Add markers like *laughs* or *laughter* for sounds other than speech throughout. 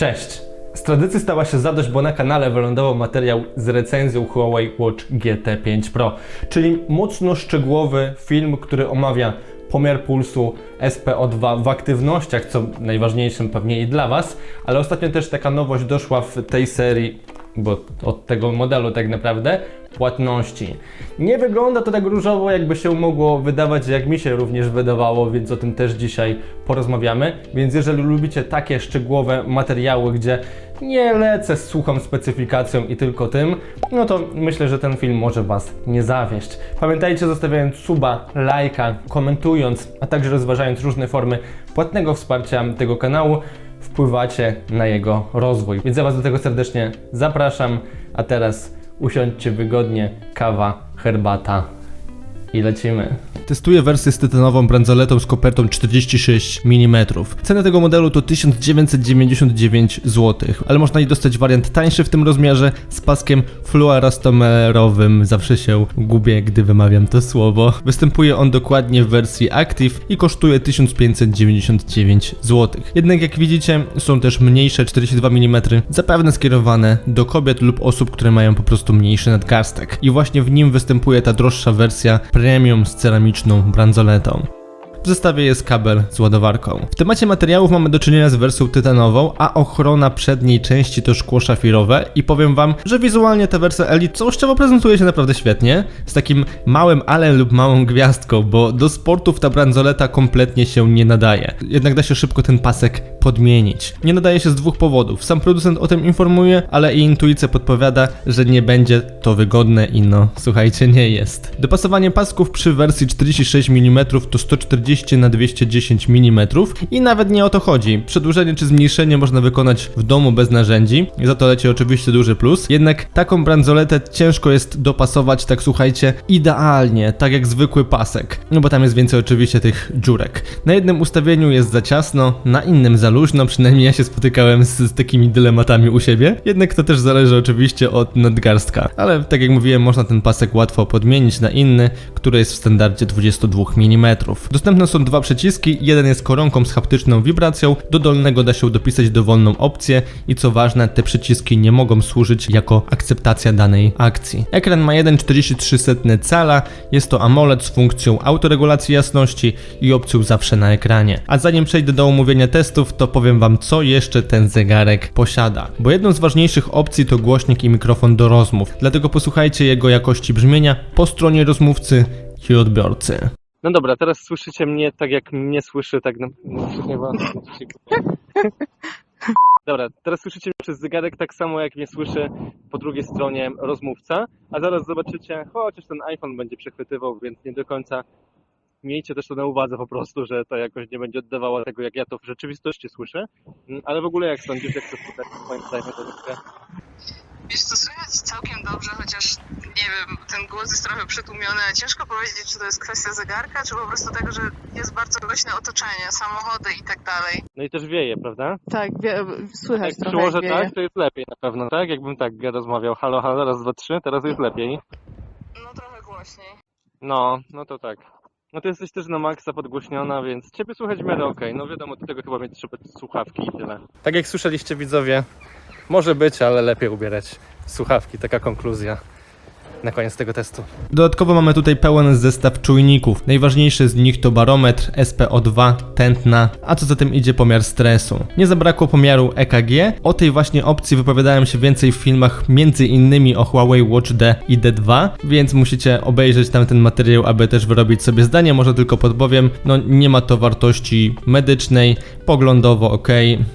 Cześć! Z tradycji stała się zadość, bo na kanale wylądował materiał z recenzją Huawei Watch GT5 Pro, czyli mocno szczegółowy film, który omawia pomiar pulsu SPO2 w aktywnościach, co najważniejszym pewnie i dla Was, ale ostatnio też taka nowość doszła w tej serii, bo od tego modelu tak naprawdę, płatności. Nie wygląda to tak różowo, jakby się mogło wydawać, jak mi się również wydawało, więc o tym też dzisiaj porozmawiamy. Więc jeżeli lubicie takie szczegółowe materiały, gdzie nie lecę z suchą specyfikacją i tylko tym, no to myślę, że ten film może Was nie zawieść. Pamiętajcie, zostawiając suba, lajka, komentując, a także rozważając różne formy płatnego wsparcia tego kanału, wpływacie na jego rozwój. Więc ja Was do tego serdecznie zapraszam, a teraz usiądźcie wygodnie, kawa, herbata i lecimy. Testuję wersję z tytanową bransoletą z kopertą 46 mm. Cena tego modelu to 1999 zł, ale można i dostać wariant tańszy w tym rozmiarze z paskiem fluorastomerowym. Zawsze się gubię, gdy wymawiam to słowo. Występuje on dokładnie w wersji Active i kosztuje 1599 zł. Jednak jak widzicie, są też mniejsze 42 mm, zapewne skierowane do kobiet lub osób, które mają po prostu mniejszy nadgarstek. I właśnie w nim występuje ta droższa wersja premium z ceramiczną bransoletą. W zestawie jest kabel z ładowarką. W temacie materiałów mamy do czynienia z wersją tytanową, a ochrona przedniej części to szkło szafirowe i powiem wam, że wizualnie ta wersja Elite całościowo prezentuje się naprawdę świetnie, z takim małym ale lub małą gwiazdką, bo do sportów ta bransoleta kompletnie się nie nadaje. Jednak da się szybko ten pasek podmienić. Nie nadaje się z dwóch powodów. Sam producent o tym informuje, ale i intuicja podpowiada, że nie będzie to wygodne i no, słuchajcie, nie jest. Dopasowanie pasków przy wersji 46 mm to 140 na 210 mm i nawet nie o to chodzi. Przedłużenie czy zmniejszenie można wykonać w domu bez narzędzi, za to leci oczywiście duży plus. Jednak taką bransoletę ciężko jest dopasować, tak słuchajcie, idealnie, tak jak zwykły pasek. No bo tam jest więcej oczywiście tych dziurek. Na jednym ustawieniu jest za ciasno, na innym za luźno, przynajmniej ja się spotykałem z, z takimi dylematami u siebie. Jednak to też zależy oczywiście od nadgarstka. Ale tak jak mówiłem, można ten pasek łatwo podmienić na inny, który jest w standardzie 22 mm. Dostępne są dwa przyciski, jeden jest koronką z haptyczną wibracją, do dolnego da się dopisać dowolną opcję i co ważne, te przyciski nie mogą służyć jako akceptacja danej akcji. Ekran ma 1,43 cala, jest to AMOLED z funkcją autoregulacji jasności i opcją zawsze na ekranie. A zanim przejdę do omówienia testów, to powiem wam co jeszcze ten zegarek posiada. Bo jedną z ważniejszych opcji to głośnik i mikrofon do rozmów, dlatego posłuchajcie jego jakości brzmienia po stronie rozmówcy i odbiorcy. No dobra, teraz słyszycie mnie tak jak mnie słyszy tak na... *laughs* Dobra, teraz słyszycie mnie przez zegarek tak samo jak mnie słyszy po drugiej stronie rozmówca, a zaraz zobaczycie, chociaż ten iPhone będzie przechwytywał, więc nie do końca miejcie też to na uwadze po prostu, że to jakoś nie będzie oddawało tego, jak ja to w rzeczywistości słyszę. Mm, Ale w ogóle jak sądzisz, jak to tutaj moim zdaniem to trochę... Wiesz co, słychać całkiem dobrze, chociaż nie wiem, ten głos jest trochę przytłumiony. Ciężko powiedzieć, czy to jest kwestia zegarka, czy po prostu tego, że jest bardzo głośne otoczenie, samochody i tak dalej. No i też wieje, prawda? Tak, wie, słychać Jak trochę przyłożę jak wieje. tak, to jest lepiej na pewno, tak? Jakbym tak rozmawiał, halo, halo, raz, dwa, trzy, teraz jest lepiej. No trochę głośniej. No, no to tak. No ty jesteś też na maksa podgłośniona, więc ciebie słychać w miarę okej. No wiadomo, do tego chyba mieć trzeba słuchawki i tyle. Tak jak słyszeliście widzowie, może być, ale lepiej ubierać słuchawki. Taka konkluzja na koniec tego testu. Dodatkowo mamy tutaj pełen zestaw czujników. Najważniejszy z nich to barometr, SPO2, tętna, a co za tym idzie pomiar stresu. Nie zabrakło pomiaru EKG. O tej właśnie opcji wypowiadałem się więcej w filmach, innymi o Huawei Watch D i D2, więc musicie obejrzeć tam ten materiał, aby też wyrobić sobie zdanie. Może tylko podpowiem, no nie ma to wartości medycznej, poglądowo ok,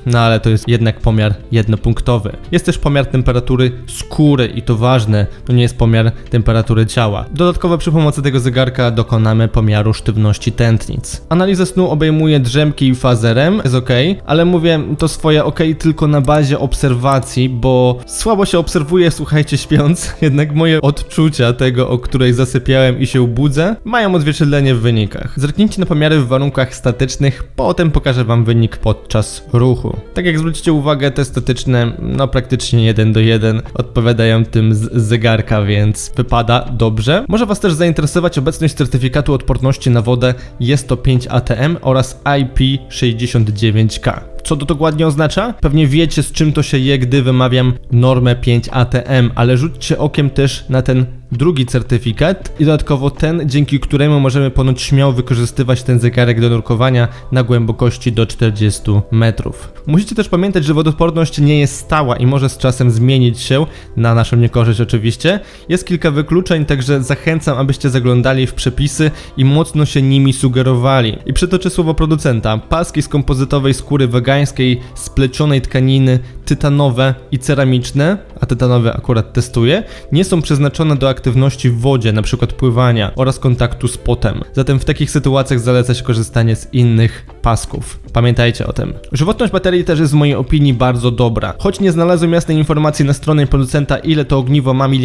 no ale to jest jednak pomiar jednopunktowy. Jest też pomiar temperatury skóry i to ważne, to nie jest pomiar temperatury ciała. Dodatkowo przy pomocy tego zegarka dokonamy pomiaru sztywności tętnic. Analiza snu obejmuje drzemki i fazerem, jest ok, ale mówię to swoje ok tylko na bazie obserwacji, bo słabo się obserwuje, słuchajcie, śpiąc, *laughs* jednak moje odczucia tego, o której zasypiałem i się budzę, mają odzwierciedlenie w wynikach. Zerknijcie na pomiary w warunkach statycznych, potem pokażę wam wynik podczas ruchu. Tak jak zwrócicie uwagę, te statyczne, no praktycznie 1 do 1 odpowiadają tym z zegarka, więc wypada dobrze. Może Was też zainteresować obecność certyfikatu odporności na wodę jest to 5 ATM oraz IP69K. Co to dokładnie oznacza? Pewnie wiecie z czym to się je, gdy wymawiam normę 5 ATM, ale rzućcie okiem też na ten drugi certyfikat i dodatkowo ten, dzięki któremu możemy ponoć śmiało wykorzystywać ten zegarek do nurkowania na głębokości do 40 metrów. Musicie też pamiętać, że wodoodporność nie jest stała i może z czasem zmienić się, na naszą niekorzyść oczywiście. Jest kilka wykluczeń, także zachęcam, abyście zaglądali w przepisy i mocno się nimi sugerowali. I przytoczę słowo producenta. Paski z kompozytowej skóry wegańskiej, splecionej tkaniny, tytanowe i ceramiczne, a tytanowe akurat testuję, nie są przeznaczone do aktywności w wodzie, np. pływania oraz kontaktu z potem. Zatem w takich sytuacjach zaleca się korzystanie z innych pasków. Pamiętajcie o tym. Żywotność baterii też jest w mojej opinii bardzo dobra. Choć nie znalazłem jasnej informacji na stronie producenta ile to ogniwo ma mAh,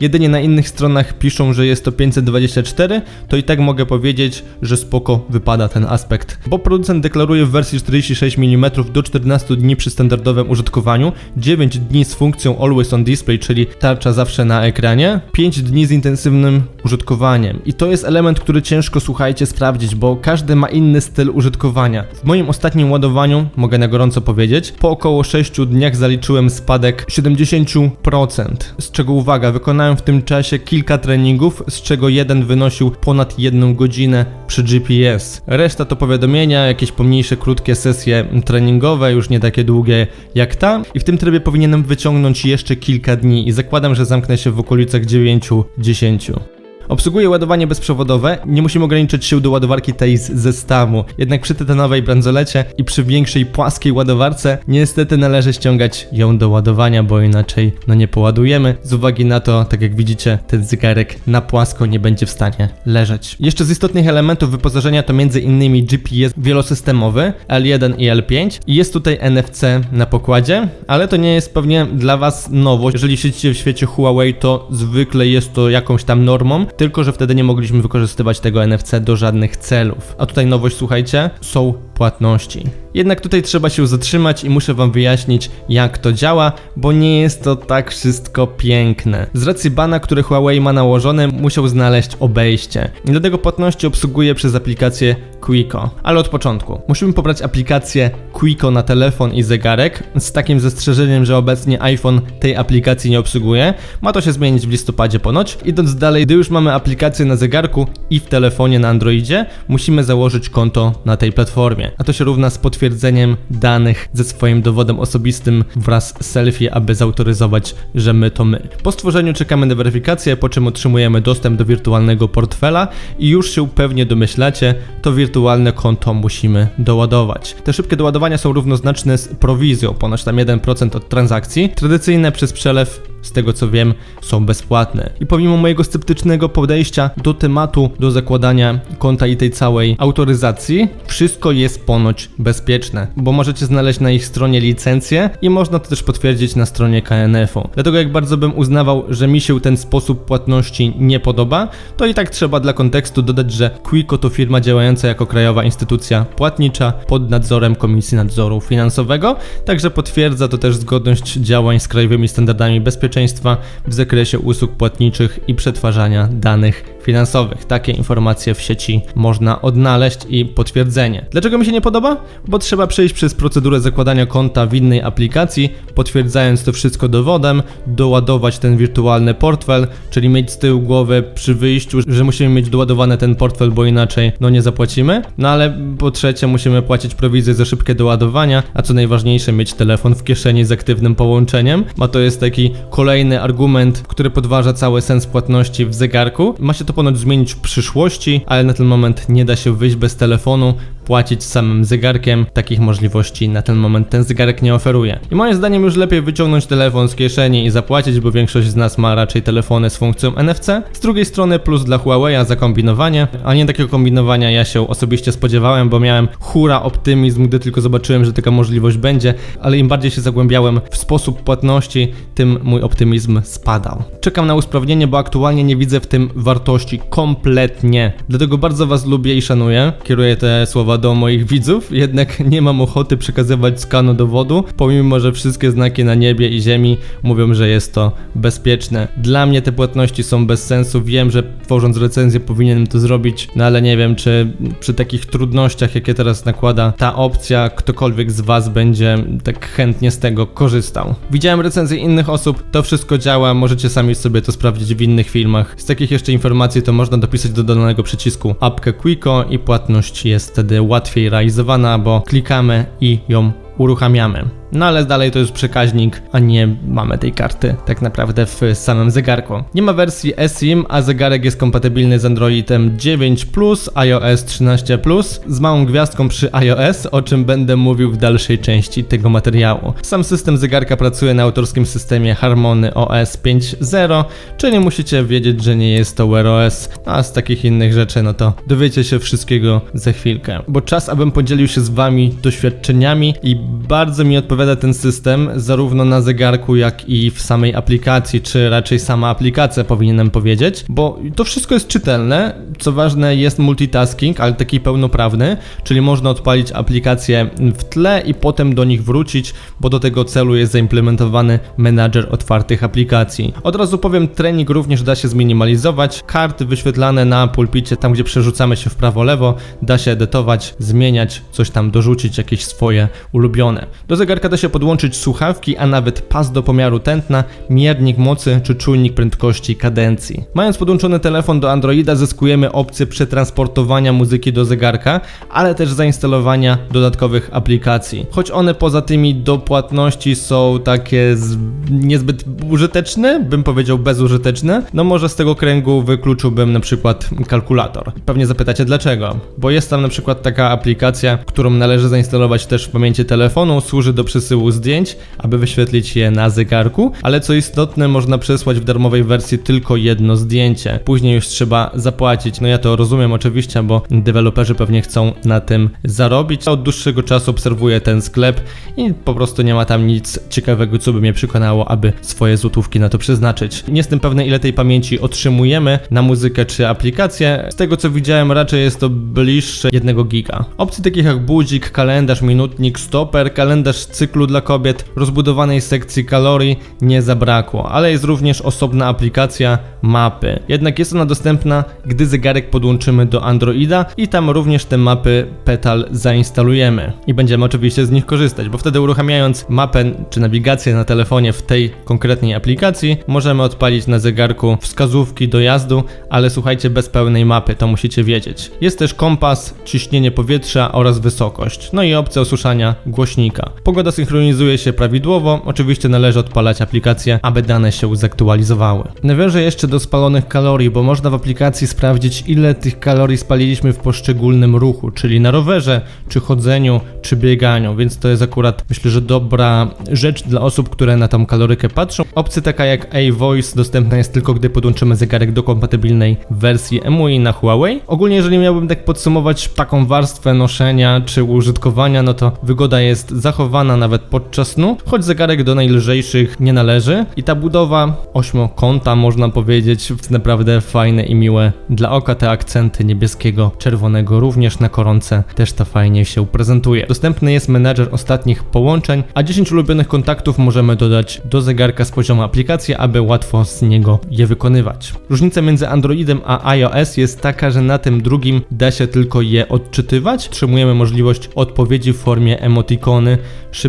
jedynie na innych stronach piszą, że jest to 524, to i tak mogę powiedzieć, że spoko wypada ten aspekt. Bo producent deklaruje w wersji 46 mm do 14 dni przy standardowym użytkowaniu, 9 dni z funkcją Always on Display, czyli tarcza zawsze na ekranie, 5 dni z intensywnym użytkowaniem. I to jest element, który ciężko słuchajcie sprawdzić, bo każdy ma inny styl użytkowania. W moim ostatnim ładowaniu, mogę na gorąco powiedzieć, po około 6 dniach zaliczyłem spadek 70%. Z czego uwaga, wykonałem w tym czasie kilka treningów, z czego jeden wynosił ponad 1 godzinę przy GPS. Reszta to powiadomienia, jakieś pomniejsze, krótkie sesje treningowe, już nie takie długie jak ta. I w tym trybie powinienem wyciągnąć jeszcze kilka dni i zakładam, że zamknę się w okolicach 9-10. Obsługuje ładowanie bezprzewodowe, nie musimy ograniczyć się do ładowarki tej z zestawu. Jednak przy tytanowej bransolecie i przy większej płaskiej ładowarce niestety należy ściągać ją do ładowania, bo inaczej no nie poładujemy. Z uwagi na to, tak jak widzicie, ten zegarek na płasko nie będzie w stanie leżeć. Jeszcze z istotnych elementów wyposażenia to m.in. GPS wielosystemowy L1 i L5 i jest tutaj NFC na pokładzie, ale to nie jest pewnie dla Was nowość. Jeżeli siedzicie w świecie Huawei, to zwykle jest to jakąś tam normą, tylko że wtedy nie mogliśmy wykorzystywać tego NFC do żadnych celów. A tutaj nowość, słuchajcie, są płatności. Jednak tutaj trzeba się zatrzymać i muszę Wam wyjaśnić, jak to działa, bo nie jest to tak wszystko piękne. Z racji bana, który Huawei ma nałożone, musiał znaleźć obejście. I dlatego płatności obsługuje przez aplikację Quico. Ale od początku. Musimy pobrać aplikację Quico na telefon i zegarek, z takim zastrzeżeniem, że obecnie iPhone tej aplikacji nie obsługuje. Ma to się zmienić w listopadzie ponoć. Idąc dalej, gdy już mamy aplikację na zegarku i w telefonie na Androidzie, musimy założyć konto na tej platformie. A to się równa z potwierdzeniem danych ze swoim dowodem osobistym wraz z selfie, aby zautoryzować, że my to my. Po stworzeniu czekamy na weryfikację, po czym otrzymujemy dostęp do wirtualnego portfela i już się pewnie domyślacie, to wirtualne konto musimy doładować. Te szybkie doładowania są równoznaczne z prowizją, ponoć tam 1% od transakcji. Tradycyjne przez przelew z tego co wiem, są bezpłatne. I pomimo mojego sceptycznego podejścia do tematu, do zakładania konta i tej całej autoryzacji, wszystko jest ponoć bezpieczne, bo możecie znaleźć na ich stronie licencję i można to też potwierdzić na stronie KNF-u. Dlatego jak bardzo bym uznawał, że mi się ten sposób płatności nie podoba, to i tak trzeba dla kontekstu dodać, że Quico to firma działająca jako krajowa instytucja płatnicza pod nadzorem Komisji Nadzoru Finansowego, także potwierdza to też zgodność działań z krajowymi standardami bezpieczeństwa w zakresie usług płatniczych i przetwarzania danych finansowych. Takie informacje w sieci można odnaleźć i potwierdzenie. Dlaczego mi się nie podoba? Bo trzeba przejść przez procedurę zakładania konta w innej aplikacji, potwierdzając to wszystko dowodem, doładować ten wirtualny portfel, czyli mieć z tyłu głowy przy wyjściu, że musimy mieć doładowany ten portfel, bo inaczej no nie zapłacimy. No ale po trzecie musimy płacić prowizję za szybkie doładowania, a co najważniejsze mieć telefon w kieszeni z aktywnym połączeniem, bo to jest taki kolejny argument, który podważa cały sens płatności w zegarku. Ma się to ponoć zmienić w przyszłości, ale na ten moment nie da się wyjść bez telefonu, płacić samym zegarkiem. Takich możliwości na ten moment ten zegarek nie oferuje. I moim zdaniem już lepiej wyciągnąć telefon z kieszeni i zapłacić, bo większość z nas ma raczej telefony z funkcją NFC. Z drugiej strony plus dla Huawei za kombinowanie, a nie takiego kombinowania ja się osobiście spodziewałem, bo miałem hura optymizm, gdy tylko zobaczyłem, że taka możliwość będzie, ale im bardziej się zagłębiałem w sposób płatności, tym mój optymizm spadał. Czekam na usprawnienie, bo aktualnie nie widzę w tym wartości kompletnie. Dlatego bardzo Was lubię i szanuję. Kieruję te słowa do moich widzów, jednak nie mam ochoty przekazywać skanu dowodu, pomimo że wszystkie znaki na niebie i ziemi mówią, że jest to bezpieczne. Dla mnie te płatności są bez sensu, wiem, że tworząc recenzję powinienem to zrobić, no ale nie wiem, czy przy takich trudnościach, jakie teraz nakłada ta opcja, ktokolwiek z Was będzie tak chętnie z tego korzystał. Widziałem recenzje innych osób, to wszystko działa, możecie sami sobie to sprawdzić w innych filmach. Z takich jeszcze informacji to można dopisać do danego przycisku apkę Quico i płatność jest wtedy łatwiej realizowana, bo klikamy i ją uruchamiamy. No ale dalej to jest przekaźnik, a nie mamy tej karty tak naprawdę w samym zegarku. Nie ma wersji eSIM, a zegarek jest kompatybilny z Androidem 9 iOS 13 z małą gwiazdką przy iOS, o czym będę mówił w dalszej części tego materiału. Sam system zegarka pracuje na autorskim systemie Harmony OS 5.0, czyli musicie wiedzieć, że nie jest to Wear OS, a z takich innych rzeczy no to dowiecie się wszystkiego za chwilkę. Bo czas, abym podzielił się z wami doświadczeniami i bardzo mi odpowiada ten system, zarówno na zegarku, jak i w samej aplikacji, czy raczej sama aplikacja powinienem powiedzieć, bo to wszystko jest czytelne. Co ważne, jest multitasking, ale taki pełnoprawny, czyli można odpalić aplikację w tle i potem do nich wrócić, bo do tego celu jest zaimplementowany menadżer otwartych aplikacji. Od razu powiem, trening również da się zminimalizować. Karty wyświetlane na pulpicie, tam gdzie przerzucamy się w prawo-lewo, da się edytować, zmieniać, coś tam dorzucić, jakieś swoje ulubione. Do zegarka da się podłączyć słuchawki, a nawet pas do pomiaru tętna, miernik mocy czy czujnik prędkości kadencji. Mając podłączony telefon do Androida zyskujemy opcję przetransportowania muzyki do zegarka, ale też zainstalowania dodatkowych aplikacji. Choć one poza tymi do płatności są takie z... niezbyt użyteczne, bym powiedział bezużyteczne, no może z tego kręgu wykluczyłbym na przykład kalkulator. Pewnie zapytacie dlaczego? Bo jest tam na przykład taka aplikacja, którą należy zainstalować też w pamięci telefonu, służy do przesyłu zdjęć, aby wyświetlić je na zegarku, ale co istotne, można przesłać w darmowej wersji tylko jedno zdjęcie. Później już trzeba zapłacić. No ja to rozumiem oczywiście, bo deweloperzy pewnie chcą na tym zarobić. Od dłuższego czasu obserwuję ten sklep i po prostu nie ma tam nic ciekawego, co by mnie przekonało, aby swoje złotówki na to przeznaczyć. Nie jestem pewny, ile tej pamięci otrzymujemy na muzykę czy aplikację. Z tego co widziałem, raczej jest to bliższe 1 giga. Opcji takich jak budzik, kalendarz, minutnik, stoper, kalendarz cyklu dla kobiet, rozbudowanej sekcji kalorii nie zabrakło, ale jest również osobna aplikacja mapy. Jednak jest ona dostępna, gdy zegarek podłączymy do Androida i tam również te mapy Petal zainstalujemy. I będziemy oczywiście z nich korzystać, bo wtedy uruchamiając mapę czy nawigację na telefonie w tej konkretnej aplikacji, możemy odpalić na zegarku wskazówki dojazdu, ale słuchajcie, bez pełnej mapy, to musicie wiedzieć. Jest też kompas, ciśnienie powietrza oraz wysokość, no i opcja osuszania głośnika. Pogoda synchronizuje się prawidłowo, oczywiście należy odpalać aplikację, aby dane się zaktualizowały. Nawiążę jeszcze do spalonych kalorii, bo można w aplikacji sprawdzić ile tych kalorii spaliliśmy w poszczególnym ruchu, czyli na rowerze, czy chodzeniu, czy bieganiu, więc to jest akurat myślę, że dobra rzecz dla osób, które na tą kalorykę patrzą. Opcja taka jak A-Voice dostępna jest tylko gdy podłączymy zegarek do kompatybilnej wersji MUI na Huawei. Ogólnie jeżeli miałbym tak podsumować taką warstwę noszenia czy użytkowania, no to wygoda jest zachowana nawet podczas snu, choć zegarek do najlżejszych nie należy i ta budowa ośmiokąta można powiedzieć jest naprawdę fajne i miłe dla oka te akcenty niebieskiego, czerwonego również na koronce też to fajnie się prezentuje. Dostępny jest menedżer ostatnich połączeń, a 10 ulubionych kontaktów możemy dodać do zegarka z poziomu aplikacji, aby łatwo z niego je wykonywać. Różnica między Androidem a iOS jest taka, że na tym drugim da się tylko je odczytywać. Otrzymujemy możliwość odpowiedzi w formie emotikony,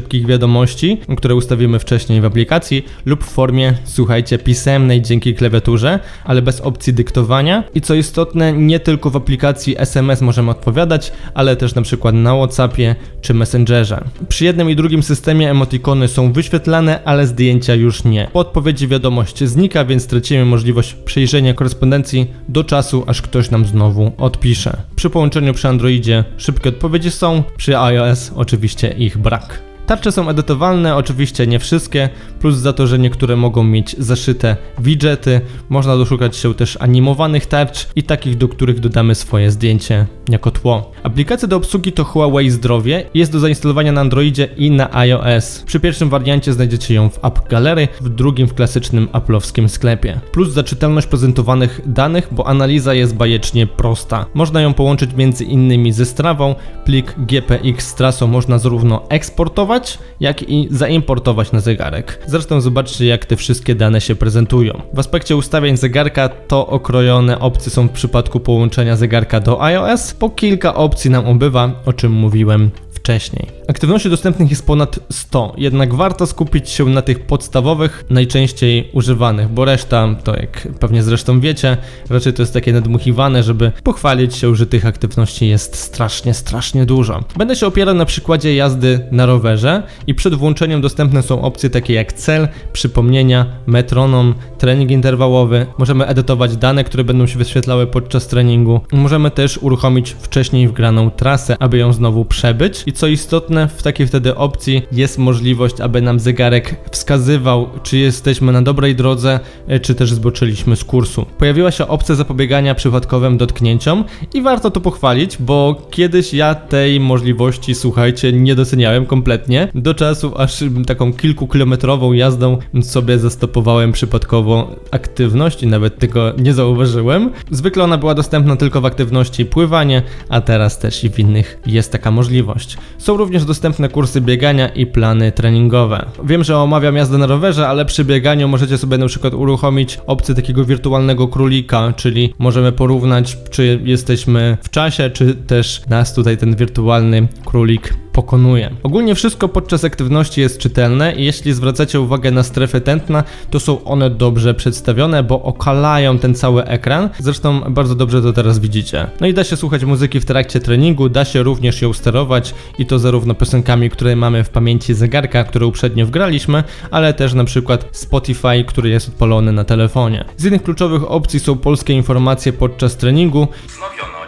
szybkich wiadomości, które ustawimy wcześniej w aplikacji, lub w formie, słuchajcie, pisemnej dzięki klawiaturze, ale bez opcji dyktowania. I co istotne, nie tylko w aplikacji SMS możemy odpowiadać, ale też na przykład na WhatsAppie czy Messengerze. Przy jednym i drugim systemie emotikony są wyświetlane, ale zdjęcia już nie. Po odpowiedzi wiadomość znika, więc tracimy możliwość przejrzenia korespondencji do czasu, aż ktoś nam znowu odpisze. Przy połączeniu przy Androidzie szybkie odpowiedzi są, przy iOS oczywiście ich brak. Tarcze są edytowalne, oczywiście nie wszystkie, plus za to, że niektóre mogą mieć zaszyte widgety, można doszukać się też animowanych tarcz i takich, do których dodamy swoje zdjęcie jako tło. Aplikacja do obsługi to Huawei Zdrowie, jest do zainstalowania na Androidzie i na iOS. Przy pierwszym wariancie znajdziecie ją w App Gallery, w drugim w klasycznym Apple'owskim sklepie. Plus za czytelność prezentowanych danych, bo analiza jest bajecznie prosta. Można ją połączyć między innymi ze strawą, plik GPX z trasą można zarówno eksportować, jak i zaimportować na zegarek. Zresztą zobaczcie jak te wszystkie dane się prezentują. W aspekcie ustawień zegarka to okrojone opcje są w przypadku połączenia zegarka do iOS, po kilka opcji nam ubywa, o czym mówiłem wcześniej. Aktywności dostępnych jest ponad 100, jednak warto skupić się na tych podstawowych, najczęściej używanych, bo reszta, to jak pewnie zresztą wiecie, raczej to jest takie nadmuchiwane, żeby pochwalić się, że tych aktywności jest strasznie, strasznie dużo. Będę się opierał na przykładzie jazdy na rowerze i przed włączeniem dostępne są opcje takie jak cel, przypomnienia, metronom, trening interwałowy. Możemy edytować dane, które będą się wyświetlały podczas treningu. Możemy też uruchomić wcześniej wgraną trasę, aby ją znowu przebyć. I co istotne, w takiej wtedy opcji jest możliwość, aby nam zegarek wskazywał, czy jesteśmy na dobrej drodze, e, czy też zboczyliśmy z kursu. Pojawiła się opcja zapobiegania przypadkowym dotknięciom i warto to pochwalić, bo kiedyś ja tej możliwości, słuchajcie, nie doceniałem kompletnie. Do czasu, aż taką kilkukilometrową jazdą sobie zastopowałem przypadkowo aktywność i nawet tego nie zauważyłem. Zwykle ona była dostępna tylko w aktywności pływanie, a teraz też i w innych jest taka możliwość. Są również dostępne kursy biegania i plany treningowe. Wiem, że omawiam jazdę na rowerze, ale przy bieganiu możecie sobie na przykład uruchomić opcję takiego wirtualnego królika, czyli możemy porównać, czy jesteśmy w czasie, czy też nas tutaj ten wirtualny królik pokonuje. Ogólnie wszystko podczas aktywności jest czytelne i jeśli zwracacie uwagę na strefy tętna, to są one dobrze przedstawione, bo okalają ten cały ekran. Zresztą bardzo dobrze to teraz widzicie. No i da się słuchać muzyki w trakcie treningu, da się również ją sterować i to zarówno piosenkami, które mamy w pamięci zegarka, które uprzednio wgraliśmy, ale też na przykład Spotify, który jest odpalony na telefonie. Z innych kluczowych opcji są polskie informacje podczas treningu, Wznowiono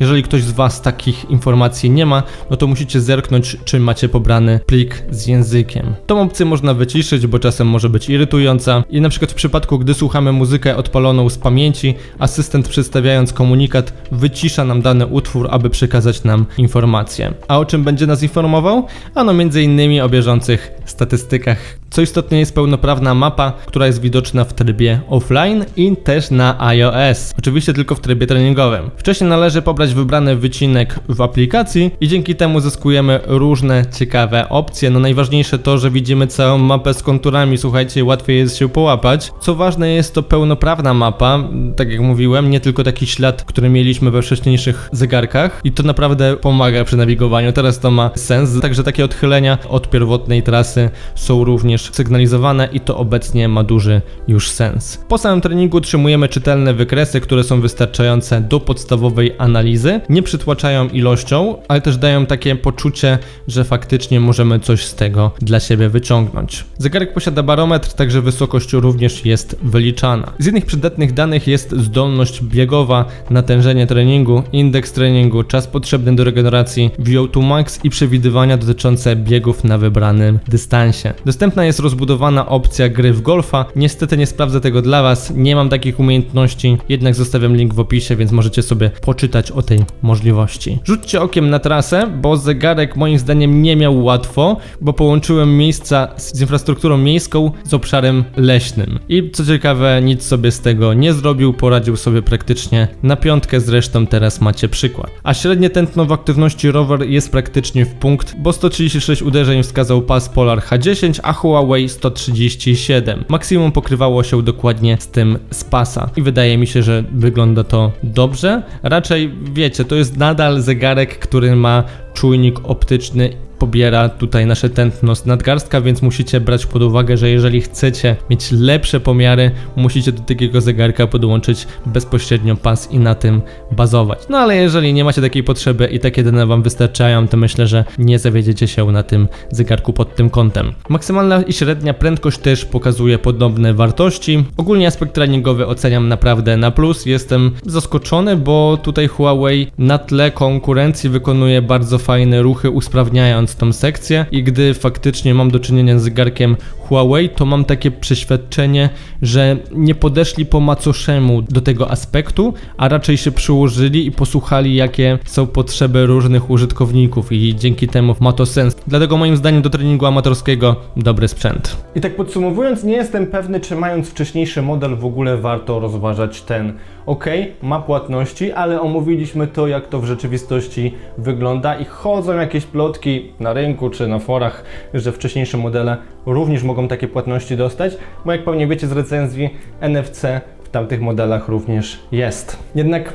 Jeżeli ktoś z Was takich informacji nie ma, no to musicie zerknąć, czy macie pobrany plik z językiem. Tą opcję można wyciszyć, bo czasem może być irytująca i na przykład w przypadku, gdy słuchamy muzykę odpaloną z pamięci, asystent przedstawiając komunikat wycisza nam dany utwór, aby przekazać nam informację. A o czym będzie nas informował? Ano między innymi o bieżących statystykach. Co istotne jest pełnoprawna mapa, która jest widoczna w trybie offline i też na iOS. Oczywiście tylko w trybie treningowym. Wcześniej należy pobrać wybrany wycinek w aplikacji i dzięki temu zyskujemy różne ciekawe opcje. No najważniejsze to, że widzimy całą mapę z konturami, słuchajcie, łatwiej jest się połapać. Co ważne jest to pełnoprawna mapa, tak jak mówiłem, nie tylko taki ślad, który mieliśmy we wcześniejszych zegarkach i to naprawdę pomaga przy nawigowaniu. Teraz to ma sens, także takie odchylenia od pierwotnej trasy są również sygnalizowane i to obecnie ma duży już sens. Po samym treningu utrzymujemy czytelne wykresy, które są wystarczające do podstawowej analizy, nie przytłaczają ilością, ale też dają takie poczucie, że faktycznie możemy coś z tego dla siebie wyciągnąć. Zegarek posiada barometr, także wysokość również jest wyliczana. Z innych przydatnych danych jest zdolność biegowa, natężenie treningu, indeks treningu, czas potrzebny do regeneracji, VO2 max i przewidywania dotyczące biegów na wybranym dystansie. Dostępna jest rozbudowana opcja gry w golfa. Niestety nie sprawdzę tego dla Was, nie mam takich umiejętności, jednak zostawiam link w opisie, więc możecie sobie poczytać o tej możliwości. Rzućcie okiem na trasę, bo zegarek moim zdaniem nie miał łatwo, bo połączyłem miejsca z infrastrukturą miejską z obszarem leśnym. I co ciekawe, nic sobie z tego nie zrobił, poradził sobie praktycznie na piątkę, zresztą teraz macie przykład. A średnie tętno w aktywności rower jest praktycznie w punkt, bo 136 uderzeń wskazał pas Polar H10, a Huawei 137. Maksimum pokrywało się dokładnie z tym z pasa i wydaje mi się, że wygląda to dobrze. Raczej wiecie, to jest nadal zegarek, który ma czujnik optyczny pobiera tutaj nasze tętno z nadgarstka, więc musicie brać pod uwagę, że jeżeli chcecie mieć lepsze pomiary, musicie do takiego zegarka podłączyć bezpośrednio pas i na tym bazować. No ale jeżeli nie macie takiej potrzeby i takie dane wam wystarczają, to myślę, że nie zawiedziecie się na tym zegarku pod tym kątem. Maksymalna i średnia prędkość też pokazuje podobne wartości. Ogólnie aspekt treningowy oceniam naprawdę na plus. Jestem zaskoczony, bo tutaj Huawei na tle konkurencji wykonuje bardzo fajne ruchy, usprawniając tą sekcję i gdy faktycznie mam do czynienia z zegarkiem Huawei, to mam takie przeświadczenie, że nie podeszli po macoszemu do tego aspektu, a raczej się przyłożyli i posłuchali, jakie są potrzeby różnych użytkowników i dzięki temu ma to sens. Dlatego moim zdaniem do treningu amatorskiego dobry sprzęt. I tak podsumowując, nie jestem pewny, czy mając wcześniejszy model w ogóle warto rozważać ten. Ok, ma płatności, ale omówiliśmy to, jak to w rzeczywistości wygląda i chodzą jakieś plotki na rynku czy na forach, że wcześniejsze modele również mogą takie płatności dostać, bo jak pewnie wiecie z recenzji, NFC w tamtych modelach również jest. Jednak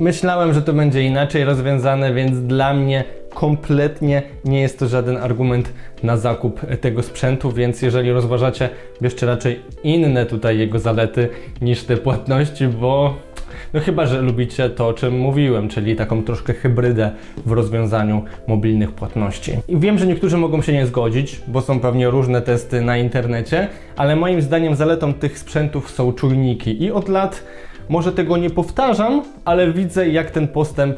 myślałem, że to będzie inaczej rozwiązane, więc dla mnie kompletnie nie jest to żaden argument na zakup tego sprzętu, więc jeżeli rozważacie, bierzcie raczej inne tutaj jego zalety niż te płatności, bo no chyba, że lubicie to, o czym mówiłem, czyli taką troszkę hybrydę w rozwiązaniu mobilnych płatności. I wiem, że niektórzy mogą się nie zgodzić, bo są pewnie różne testy na internecie, ale moim zdaniem zaletą tych sprzętów są czujniki i od lat może tego nie powtarzam, ale widzę jak ten postęp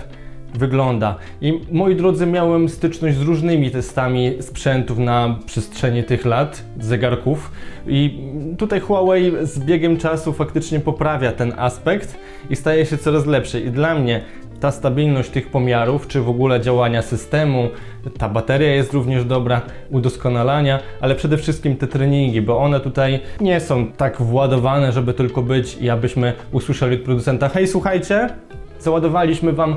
wygląda. I moi drodzy, miałem styczność z różnymi testami sprzętów na przestrzeni tych lat, zegarków. I tutaj Huawei z biegiem czasu faktycznie poprawia ten aspekt i staje się coraz lepszy. I dla mnie ta stabilność tych pomiarów, czy w ogóle działania systemu, ta bateria jest również dobra, udoskonalania, ale przede wszystkim te treningi, bo one tutaj nie są tak władowane, żeby tylko być i abyśmy usłyszeli od producenta, hej słuchajcie, załadowaliśmy wam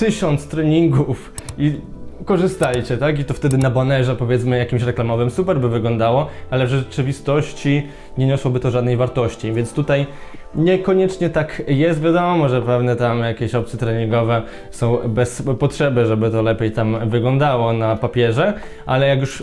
tysiąc treningów i korzystajcie, tak? I to wtedy na banerze powiedzmy jakimś reklamowym super by wyglądało, ale w rzeczywistości nie niosłoby to żadnej wartości, więc tutaj niekoniecznie tak jest, wiadomo, że pewne tam jakieś opcje treningowe są bez potrzeby, żeby to lepiej tam wyglądało na papierze, ale jak już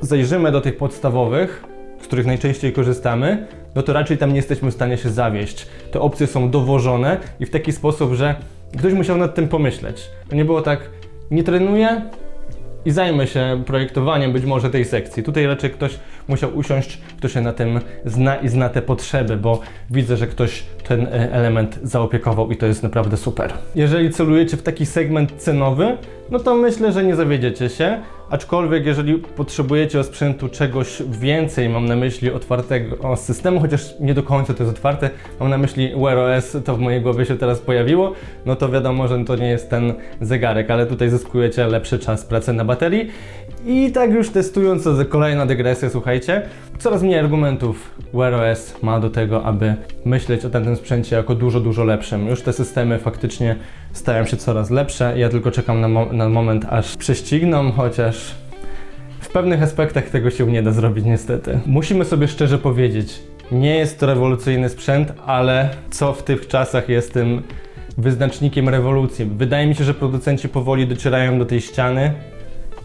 zajrzymy do tych podstawowych, z których najczęściej korzystamy, no to raczej tam nie jesteśmy w stanie się zawieść. Te opcje są dowożone i w taki sposób, że ktoś musiał nad tym pomyśleć. To nie było tak, nie trenuję i zajmę się projektowaniem być może tej sekcji. Tutaj raczej ktoś musiał usiąść, kto się na tym zna i zna te potrzeby, bo widzę, że ktoś ten e, element zaopiekował i to jest naprawdę super. Jeżeli celujecie w taki segment cenowy, no to myślę, że nie zawiedziecie się. Aczkolwiek, jeżeli potrzebujecie sprzętu czegoś więcej, mam na myśli otwartego systemu, chociaż nie do końca to jest otwarte, mam na myśli Wear OS, to w mojej głowie się teraz pojawiło, no to wiadomo, że to nie jest ten zegarek, ale tutaj zyskujecie lepszy czas pracy na baterii. I tak już testując, to kolejna dygresja, słuchajcie, coraz mniej argumentów Wear OS ma do tego, aby myśleć o tym sprzęcie jako dużo, dużo lepszym. Już te systemy faktycznie stają się coraz lepsze. Ja tylko czekam na, mo- na moment, aż prześcigną, chociaż w pewnych aspektach tego się nie da zrobić niestety. Musimy sobie szczerze powiedzieć, nie jest to rewolucyjny sprzęt, ale co w tych czasach jest tym wyznacznikiem rewolucji? Wydaje mi się, że producenci powoli docierają do tej ściany.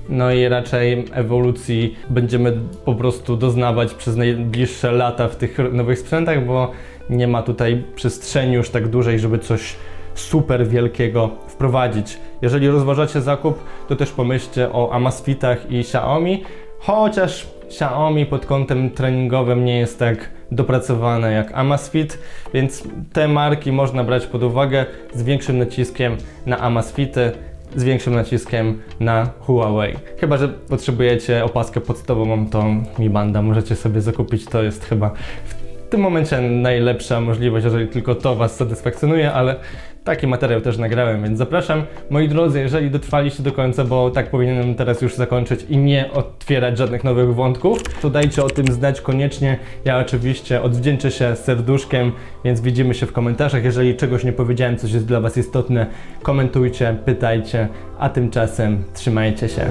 No i raczej ewolucji będziemy po prostu doznawać przez najbliższe lata w tych nowych sprzętach, bo nie ma tutaj przestrzeni już tak dużej, żeby coś super wielkiego wprowadzić. Jeżeli rozważacie zakup, to też pomyślcie o Amazfitach i Xiaomi, chociaż Xiaomi pod kątem treningowym nie jest tak dopracowane jak Amazfit, więc te marki można brać pod uwagę z większym naciskiem na Amazfity, z większym naciskiem na Huawei. Chyba, że potrzebujecie opaskę podstawową, to Mi Banda możecie sobie zakupić, to jest chyba w tym momencie najlepsza możliwość, jeżeli tylko to Was satysfakcjonuje, ale taki materiał też nagrałem, więc zapraszam. Moi drodzy, jeżeli dotrwaliście do końca, bo tak powinienem teraz już zakończyć i nie otwierać żadnych nowych wątków, to dajcie o tym znać koniecznie. Ja oczywiście odwdzięczę się serduszkiem, więc widzimy się w komentarzach. Jeżeli czegoś nie powiedziałem, coś jest dla Was istotne, komentujcie, pytajcie, a tymczasem trzymajcie się.